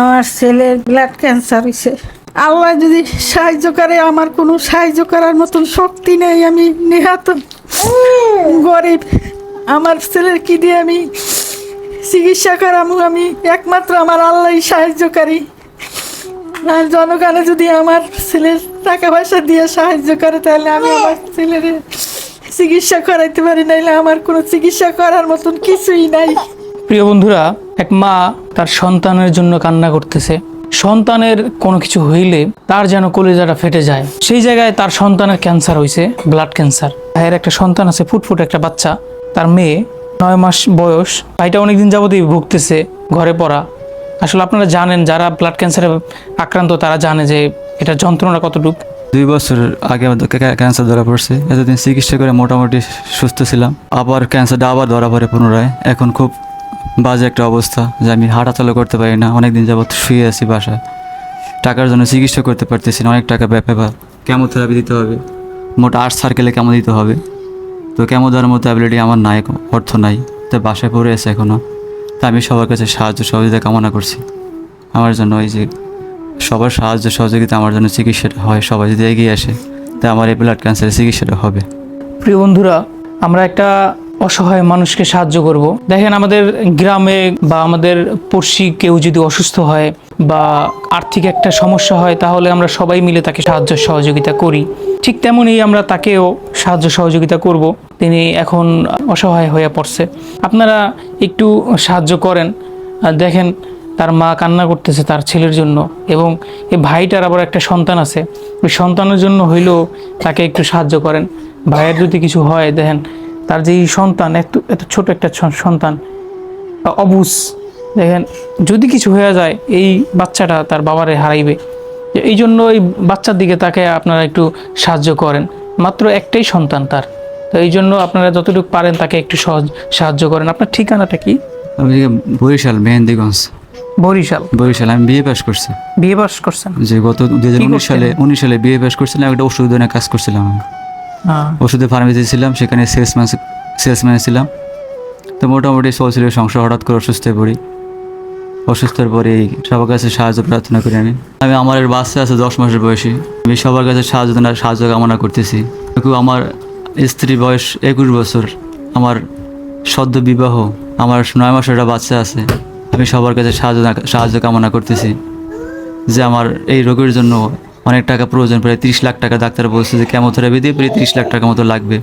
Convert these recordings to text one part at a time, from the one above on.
আমার ছেলের blood cancer হয়েছে আল্লাহ যদি সাহায্য করে, আমার কোনো সাহায্য করার মতন শক্তি নেই, আমি নেহাত। গরিব, আমার ছেলের কি দিয়ে আমি চিকিৎসা করামু? আমি একমাত্র আমার আল্লাহই সাহায্যকারী। আর জনগণে যদি আমার ছেলের টাকা পয়সা দিয়ে সাহায্য করে, তাহলে আমি আমার ছেলের চিকিৎসা করাইতে পারি, নাইলে আমার কোনো চিকিৎসা করার মতন কিছুই নাই। প্রিয় বন্ধুরা, এক মা তার সন্তানের জন্য কান্না করতেছে। সন্তানের কোনো কিছু হইলে তার যেন কলিজাটা ফেটে যায়। সেই জায়গায় তার সন্তানের ক্যান্সার হয়েছে ব্লাড ক্যান্সার। ভাইয়ের একটা সন্তান আছে, ফুটফুট একটা বাচ্চা। তার মেয়ে নয় মাস বয়স, ভাইটা অনেকদিন যাবতই ভুগতেছে ঘরে পড়া। আসলে আপনারা জানেন, যারা ব্লাড ক্যান্সারে আক্রান্ত, তারা জানে যে এটা যন্ত্রণা কতটুকু। দুই বছর আগে ক্যান্সার ধরা পড়ছে। এতদিন চিকিৎসা করে মোটামুটি সুস্থ ছিলাম। আবার ক্যান্সারটা আবার ধরা পড়ে পুনরায়। এখন খুব বাজে একটা অবস্থা যে আমি হাঁটাচলা করতে পারি না অনেক দিন যাবত শুয়ে আছি বাসায়। টাকার জন্য চিকিৎসা করতে পারতেছি না, অনেক টাকা ব্যাপার কেমোথেরাপি দিতে হবে। মোট আট সার্কেলে কেমো দিতে হবে। তো কেমো দেওয়ার মতো অ্যাবিলিটি আমার নাই, অর্থ নাই। তো বাসায় পড়ে আছে এখনও তা আমি সবার কাছে সাহায্য সহযোগিতা কামনা করছি। আমার জন্য ওই যে সবার সাহায্য সহযোগিতা আমার জন্য চিকিৎসাটা হয়, সবাই যদি এগিয়ে আসে, তা আমার এই ব্লাড ক্যান্সারের চিকিৎসাটা হবে। প্রিয় বন্ধুরা, আমরা একটা অসহায় মানুষকে সাহায্য করব। দেখেন আমাদের গ্রামে বা আমাদের পড়শি কেউ যদি অসুস্থ হয় বা আর্থিক একটা সমস্যা হয়, তাহলে আমরা সবাই মিলে তাকে সাহায্য সহযোগিতা করি। ঠিক তেমনই আমরা তাকেও সাহায্য সহযোগিতা করব। তিনি এখন অসহায় হয়ে পড়ছে। আপনারা একটু সাহায্য করেন। দেখেন, তার মা কান্না করতেছে তার ছেলের জন্য এবং এই ভাইটার আবার একটা সন্তান আছে। ওই সন্তানের জন্য হইলেও তাকে একটু সাহায্য করেন। ভাইয়ের যদি কিছু হয়, দেখেন তার যে সন্তান এত এত ছোট একটা সন্তান অবুজ দেখেন যদি কিছু হয়ে যায় এই বাচ্চাটা তার বাবারে হারাইবে। এই জন্য এই বাচ্চার দিকে তাকে আপনারা একটু সাহায্য করেন। মাত্র একটাই সন্তান তার। তো এই জন্য আপনারা যতটুকু পারেন তাকে একটু সহজ সাহায্য করেন। আপনার ঠিকানাটা কি? বরিশাল মেহেন্দিগঞ্জ। বরিশাল। বরিশাল আমি বিয়ে পাস করছি। বিয়ে বাস করছেন? যে গত দু হাজার উনিশ সালে? উনিশ সালে বিয়ে পাস করছিলাম একটা ওষুধ কাজ করছিলাম আমি। ওষুধের ফার্মেসি ছিলাম, সেখানে সেলসম্যান সেলসম্যান ছিলাম। তো মোটামুটি চলছিল সংসার, হঠাৎ করে অসুস্থ হয়ে পড়ি। অসুস্থর পরে সবার কাছে সাহায্য প্রার্থনা করি আমি। আমি আমার বাচ্চা আছে, দশ মাসের বয়সী। আমি সবার কাছে সাহায্য সাহায্য কামনা করতেছি। আমার স্ত্রী বয়স একুশ বছর। আমার সদ্য বিবাহ, আমার নয় মাসের একটা বাচ্চা আছে। আমি সবার কাছে সাহায্য সাহায্য কামনা করতেছি যে আমার এই রোগের জন্য অনেক টাকা প্রয়োজন, প্রায় তিরিশ লাখ টাকা ডাক্তার বলছে যে কেমোথেরাপি দিয়ে প্রায় তিরিশ লাখ টাকা মতো লাগবে।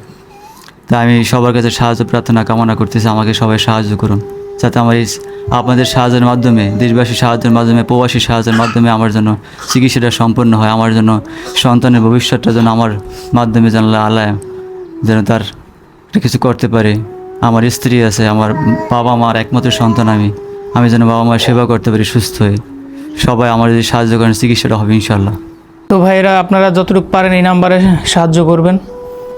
তা আমি সবার কাছে সাহায্য প্রার্থনা কামনা করতেছি, আমাকে সবাই সাহায্য করুন। যাতে আমার এই আপনাদের সাহায্যের মাধ্যমে দেশবাসী সাহায্যের মাধ্যমে প্রবাসী সাহায্যের মাধ্যমে আমার জন্য চিকিৎসাটা সম্পন্ন হয়, আমার জন্য সন্তানের ভবিষ্যৎটা যেন আমার মাধ্যমে যেন আলায় যেন তার কিছু করতে পারে। আমার স্ত্রী আছে, আমার বাবা মার একমাত্র সন্তান আমি। আমি যেন বাবা মার সেবা করতে পারি, সুস্থ হয়ে। সবাই আমার যদি সাহায্য করেন, চিকিৎসাটা হবে ইনশাল্লাহ তো ভাইরা আপনারা যতটুকু পারেন এই নাম্বারে সাহায্য করবেন।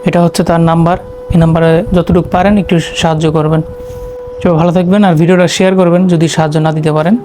এটা হচ্ছে তার নাম্বার। এই নাম্বারে যতটুকু পারেন একটু সাহায্য করবেন। তো ভালো থাকবেন আর ভিডিওটা শেয়ার করবেন যদি সাহায্য না দিতে পারেন।